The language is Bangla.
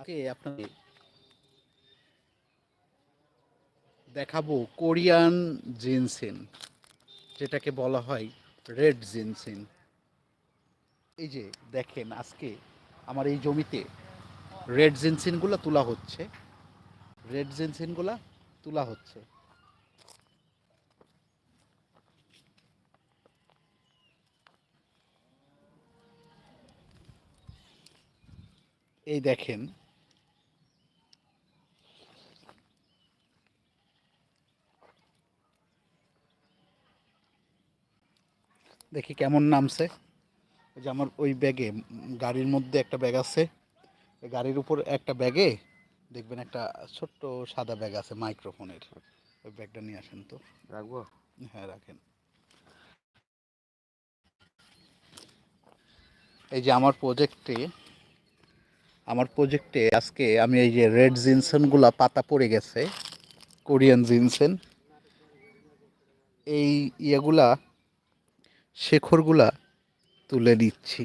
আজকে আপনাকে দেখাবো কোরিয়ান জিনসিন, যেটাকে বলা হয় রেড জিনসিন। এই যে দেখেন, আজকে আমার এই জমিতে রেড জিনসিনগুলো তোলা হচ্ছে। রেড জিনসিনগুলো তোলা হচ্ছে। এই দেখেন দেখি কেমন নামছে। ওই যে আমার ওই ব্যাগে গাড়ির মধ্যে একটা ব্যাগ আছে। গাড়ির উপর একটা ব্যাগে দেখবেন একটা ছোট্ট সাদা ব্যাগ আছে মাইক্রোফোনের। ওই ব্যাগটা নিয়ে আসেন তো। রাখব? হ্যাঁ রাখেন। এই যে আমার প্রজেক্টে আমার প্রজেক্টে আজকে আমি এই যে রেড জিনসেনগুলো পাতা পড়ে গেছে কোরিয়ান জিনসেন। এই ইয়েগুলা শেখরগুলা তুলে নিচ্ছি।